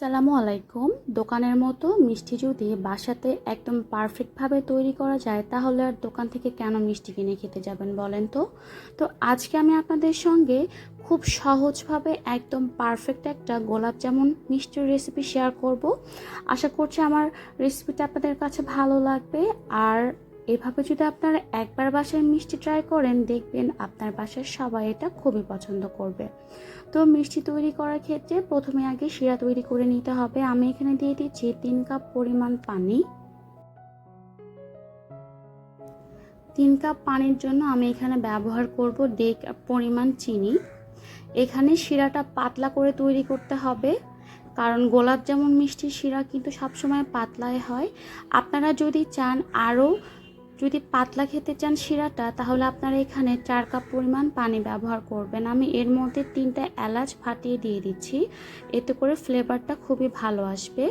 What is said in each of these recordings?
সালামু আলাইকুম। দোকানের মতো মিষ্টি যদি বাসাতে একদম পারফেক্টভাবে তৈরি করা যায়, তাহলে আর দোকান থেকে কেন মিষ্টি কিনে খেতে যাবেন বলেন তো? তো আজকে আমি আপনাদের সঙ্গে খুব সহজভাবে একদম পারফেক্ট একটা গোলাপ জামুন মিষ্টির রেসিপি শেয়ার করব। আশা করছি আমার রেসিপিটা আপনাদের কাছে ভালো লাগবে। আর এভাবে যদি আপনারা একবার বাসায় মিষ্টি ট্রাই করেন, দেখবেন আপনার বাসার সবাই এটা খুবই পছন্দ করবে। তো মিষ্টি তৈরি করার ক্ষেত্রে প্রথমে আগে শিরা তৈরি করে নিতে হবে। আমি এখানে দিয়ে দিচ্ছি তিন কাপ পরিমাণ পানি। তিন কাপ পানির জন্য আমি এখানে ব্যবহার করব দেড় কাপ পরিমাণ চিনি। এখানে শিরাটা পাতলা করে তৈরি করতে হবে। কারণ গোলাপ জামুন মিষ্টির শিরা কিন্তু সবসময় পাতলায় হয়। আপনারা যদি চান আরও যদি পাতলা খেতে চান শিরাটা, তাহলে আপনারা এখানে চার কাপ পরিমাণ পানি ব্যবহার করবেন। আমি এর মধ্যে তিনটা এলাচ ফাটিয়ে দিয়ে দিচ্ছি। এতে করে ফ্লেভারটা খুবই ভালো আসবে।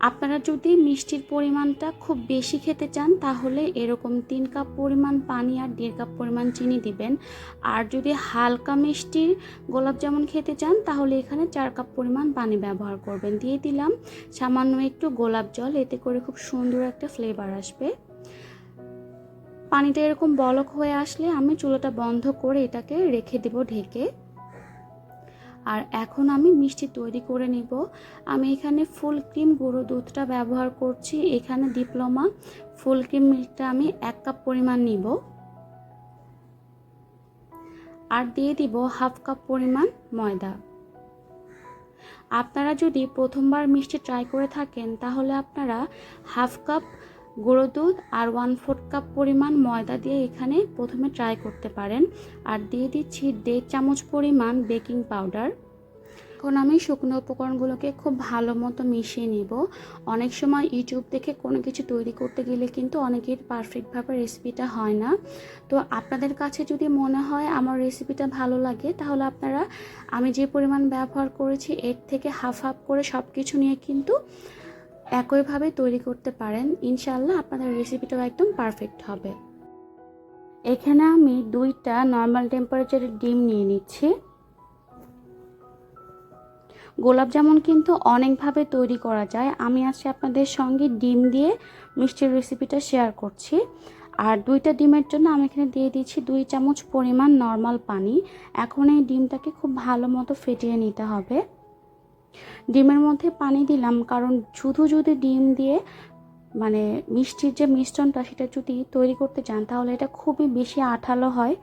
আপনারা যদি মিষ্টির পরিমাণটা খুব বেশি খেতে চান, তাহলে এরকম তিন কাপ পরিমাণ পানি আর দেড় কাপ পরিমাণ চিনি দিবেন। আর যদি হালকা মিষ্টির গোলাপ জামুন খেতে চান, তাহলে এখানে চার কাপ পরিমাণ পানি ব্যবহার করবেন। দিয়ে দিলাম সামান্য একটু গোলাপ জল, এতে করে খুব সুন্দর একটা ফ্লেভার আসবে। পানিটা এরকম বলক হয়ে আসলে আমি চুলোটা বন্ধ করে এটাকে রেখে দেব ঢেকে। আর এখন আমি মিষ্টি তৈরি করে নিব। আমি এখানে ফুল ক্রিম গুঁড়ো দুধটা ব্যবহার করছি। এখানে ডিপ্লোমা ফুল ক্রিম মিল্কটা আমি এক কাপ পরিমাণ নিব। আর দিয়ে দিব হাফ কাপ পরিমাণ ময়দা। আপনারা যদি প্রথমবার মিষ্টি ট্রাই করে থাকেন, তাহলে আপনারা হাফ কাপ গুঁড়ো দুধ আর ওয়ান ফোর্থ কাপ পরিমাণ ময়দা দিয়ে এখানে প্রথমে ট্রাই করতে পারেন। আর দিয়ে দিচ্ছি দেড় চামচ পরিমাণ বেকিং পাউডার এখন আমি শুকনো উপকরণগুলোকে খুব ভালো মতো মিশিয়ে নিব। অনেক সময় ইউটিউব দেখে কোনো কিছু তৈরি করতে গেলে কিন্তু অনেকের পারফেক্টভাবে রেসিপিটা হয় না। তো আপনাদের কাছে যদি মনে হয় আমার রেসিপিটা ভালো লাগে, তাহলে আপনারা, আমি যে পরিমাণ ব্যবহার করেছি এর থেকে হাফ হাফ করে সব কিছু নিয়ে কিন্তু একইভাবে তৈরি করতে পারেন। ইনশাল্লাহ আপনাদের রেসিপিটাও একদম পারফেক্ট হবে। এখানে আমি দুইটা নর্মাল টেম্পারেচারের ডিম নিয়ে নিচ্ছি। গোলাপ জামুন কিন্তু অনেকভাবে তৈরি করা যায়। আমি আজকে আপনাদের সঙ্গে ডিম দিয়ে মিষ্টির রেসিপিটা শেয়ার করছি। আর দুইটা ডিমের জন্য আমি এখানে দিয়ে দিচ্ছি দুই চামচ পরিমাণ নর্মাল পানি। এখন এই ডিমটাকে খুব ভালো মতো ফেটিয়ে নিতে হবে। ডিমের মধ্যে পানি দিলাম, কারণ শুধু যদি ডিম দিয়ে মানে মিষ্টির যে মিশ্রণটা সেটা যদি তৈরি করতে চান, তাহলে এটা খুবই বেশি আঠালো হয়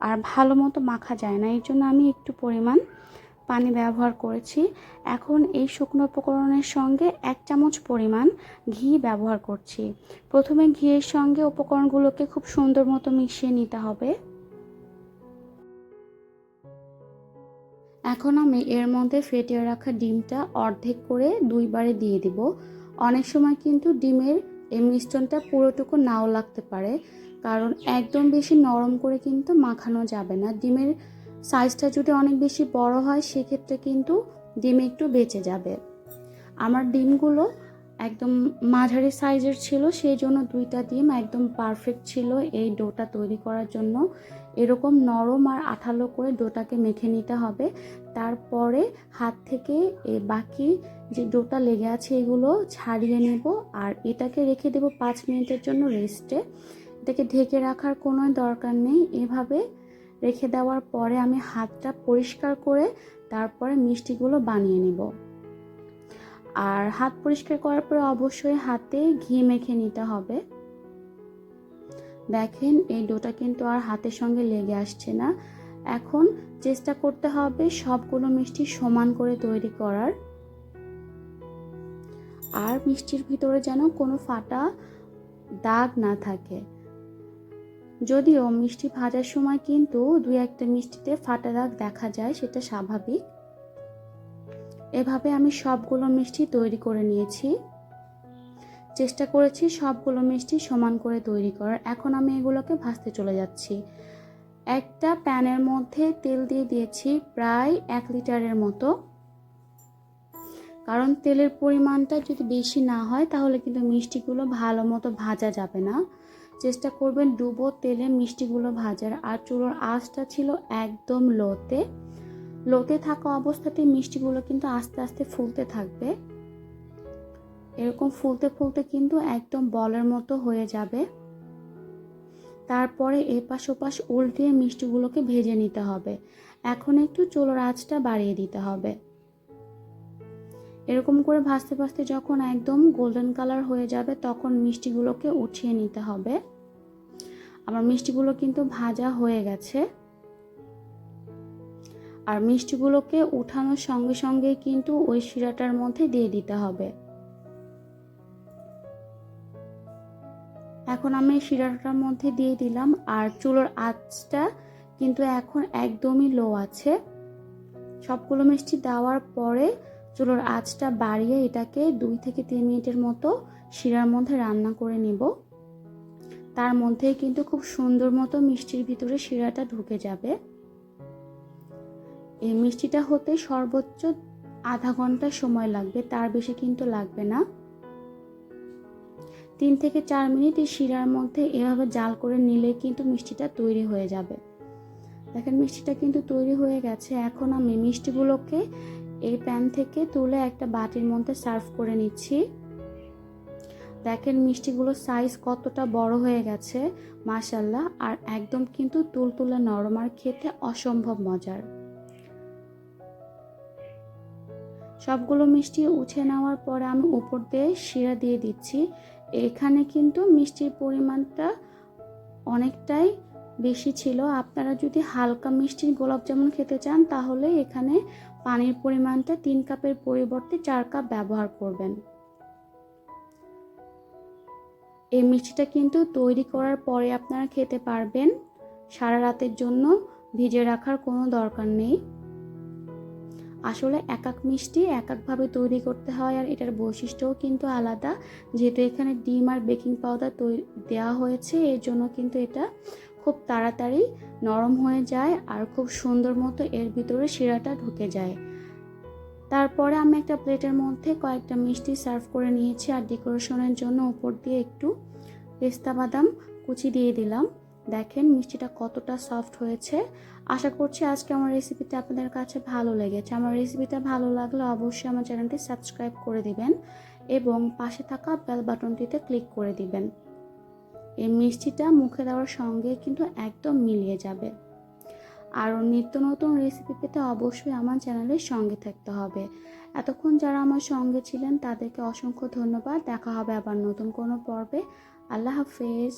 আর ভালো মতো মাখা যায় না। এর জন্য আমি একটু পরিমাণ পানি ব্যবহার করেছি। এখন এই শুকনো উপকরণের সঙ্গে এক চামচ পরিমাণ ঘি ব্যবহার করছি। প্রথমে ঘিয়ের সঙ্গে উপকরণগুলোকে খুব সুন্দর মতো মিশিয়ে নিতে হবে। এখন আমি এর মধ্যে ফেটিয়ে রাখা ডিমটা অর্ধেক করে দুইবারে দিয়ে দিব। অনেক সময় কিন্তু ডিমের এই মিশ্রণটা পুরোটুকু নাও লাগতে পারে, কারণ একদম বেশি নরম করে কিন্তু মাখানো যাবে না। ডিমের সাইজটা যদি অনেক বেশি বড় হয়, সেক্ষেত্রে কিন্তু ডিম একটু বেঁচে যাবে। আমার ডিমগুলো একদম মাঝারি সাইজের ছিল, সেই জন্য দুইটা ডিম একদম পারফেক্ট ছিল এই ডোটা তৈরি করার জন্য। এরকম নরম আর আঠালো করে ডোটাকে মেখে নিতে হবে। তারপরে হাত থেকে এ বাকি যে ডোটা লেগে আছে এগুলো ছাড়িয়ে নেব আর এটাকে রেখে দেব পাঁচ মিনিটের জন্য রেস্টে। এটাকে ঢেকে রাখার কোনো দরকার নেই। এভাবে রেখে দেওয়ার পরে আমি হাতটা পরিষ্কার করে তারপরে মিষ্টিগুলো বানিয়ে নেব। আর হাত পরিষ্কার করার পরে অবশ্যই হাতে ঘি মেখে নিতে হবে। দেখেন, এই ডোটা কিন্তু আর হাতের সঙ্গে লেগে আসছে না। এখন চেষ্টা করতে হবে সবগুলো মিষ্টি সমান করে তৈরি করার। আর মিষ্টির ভিতরে যেন কোনো ফাটা দাগ না থাকে। যদিও মিষ্টি ভাজার সময় কিন্তু দুই একটা মিষ্টিতে ফাটা দাগ দেখা যায়, সেটা স্বাভাবিক। এভাবে আমি সবগুলো মিষ্টি তৈরি করে নিয়েছি। চেষ্টা করেছি সবগুলো মিষ্টি সমান করে তৈরি করার। এখন আমি এগুলোকে ভাজতে চলে যাচ্ছি। একটা প্যানের মধ্যে তেল দিয়ে দিয়েছি প্রায় এক লিটারের মতো। কারণ তেলের পরিমাণটা যদি বেশি না হয়, তাহলে কিন্তু মিষ্টিগুলো ভালো মতো ভাজা যাবে না। চেষ্টা করবেন ডুবো তেলে মিষ্টিগুলো ভাজার। আর চুলোর আঁচটা ছিল একদম লোতে। লোতে থাকা অবস্থাতে মিষ্টিগুলো কিন্তু আস্তে আস্তে ফুলতে থাকবে। এরকম ফুলতে ফুলতে কিন্তু একদম বলের মতো হয়ে যাবে। তারপরে এপাশ ওপাশ উল্টিয়ে মিষ্টিগুলোকে ভেজে নিতে হবে। এখন একটু চুলোর আঁচটা বাড়িয়ে দিতে হবে। এরকম করে ভাজতে ভাজতে যখন একদম গোল্ডেন কালার হয়ে যাবে, তখন মিষ্টিগুলোকে উঠিয়ে নিতে হবে। আমার মিষ্টিগুলো কিন্তু ভাজা হয়ে গেছে। আর মিষ্টিগুলোকে উঠানোর সঙ্গে সঙ্গে কিন্তু ওই শিরাটার মধ্যে দিয়ে দিতে হবে। এখন আমি শিরাটার মধ্যে দিয়ে দিলাম আর চুলোর আঁচটা কিন্তু এখন একদমই লো আছে। সবগুলো মিষ্টি দেওয়ার পরে চুলোর আঁচটা বাড়িয়ে এটাকে দুই থেকে তিন মিনিটের মতো শিরার মধ্যে রান্না করে নিব। তার মধ্যে কিন্তু খুব সুন্দর মতো মিষ্টির ভিতরে শিরাটা ঢুকে যাবে। এই মিষ্টিটা হতে সর্বোচ্চ আধা ঘণ্টা সময় লাগবে, তার বেশি কিন্তু লাগবে না। তিন থেকে চার মিনিট এই শিরার মধ্যে এভাবে জাল করে নিলে কিন্তু মিষ্টিটা তৈরি হয়ে যাবে। দেখেন, মিষ্টিটা কিন্তু তৈরি হয়ে গেছে। এখন আমি মিষ্টিগুলোকে এই প্যান থেকে তুলে একটা বাটির মধ্যে সার্ভ করে নিচ্ছি। দেখেন, মিষ্টিগুলোর সাইজ কতটা বড় হয়ে গেছে মাশাল্লাহ আর একদম কিন্তু তুলতুলে নরম আর খেতে অসম্ভব মজার। সবগুলো মিষ্টি উঠে নেওয়ার পরে আমি উপর দিয়ে শিরা দিয়ে দিচ্ছি। এখানে কিন্তু মিষ্টির পরিমাণটা অনেকটাই বেশি ছিল। আপনারা যদি হালকা মিষ্টির গোলাপ জামুন খেতে চান, তাহলে এখানে পানির পরিমাণটা তিন কাপের পরিবর্তে চার কাপ ব্যবহার করবেন। এই মিষ্টিটা কিন্তু তৈরি করার পরে আপনারা খেতে পারবেন। সারা রাতের জন্য ভিজে রাখার কোনো দরকার নেই। আসলে এক এক মিষ্টি এক একভাবে তৈরি করতে হয় আর এটার বৈশিষ্ট্যও কিন্তু আলাদা। যেহেতু এখানে ডিম আর বেকিং পাউডার তৈরি দেওয়া হয়েছে, এর জন্য কিন্তু এটা খুব তাড়াতাড়ি নরম হয়ে যায় আর খুব সুন্দর মতো এর ভিতরে শিরাটা ঢুকে যায়। তারপরে আমি একটা প্লেটের মধ্যে কয়েকটা মিষ্টি সার্ভ করে নিয়েছি আর ডেকোরেশনের জন্য উপর দিয়ে একটু পেস্তা বাদাম কুচি দিয়ে দিলাম। দেখেন মিষ্টিটা কতটা সফট হয়েছে। আশা করছি আজকে আমার রেসিপিটা আপনাদের কাছে ভালো লেগেছে। আমার রেসিপিটা ভালো লাগলে অবশ্যই আমার চ্যানেলটি সাবস্ক্রাইব করে দিবেন এবং পাশে থাকা বেল বাটনটিতে ক্লিক করে দিবেন। এই মিষ্টিটা মুখে দেওয়ার সঙ্গে কিন্তু একদম মিলিয়ে যাবে। আরও নিত্য নতুন রেসিপি পেতে অবশ্যই আমার চ্যানেলের সঙ্গে থাকতে হবে। এতক্ষণ যারা আমার সঙ্গে ছিলেন তাদেরকে অসংখ্য ধন্যবাদ। দেখা হবে আবার নতুন কোনো পর্বে। আল্লাহ হাফেজ।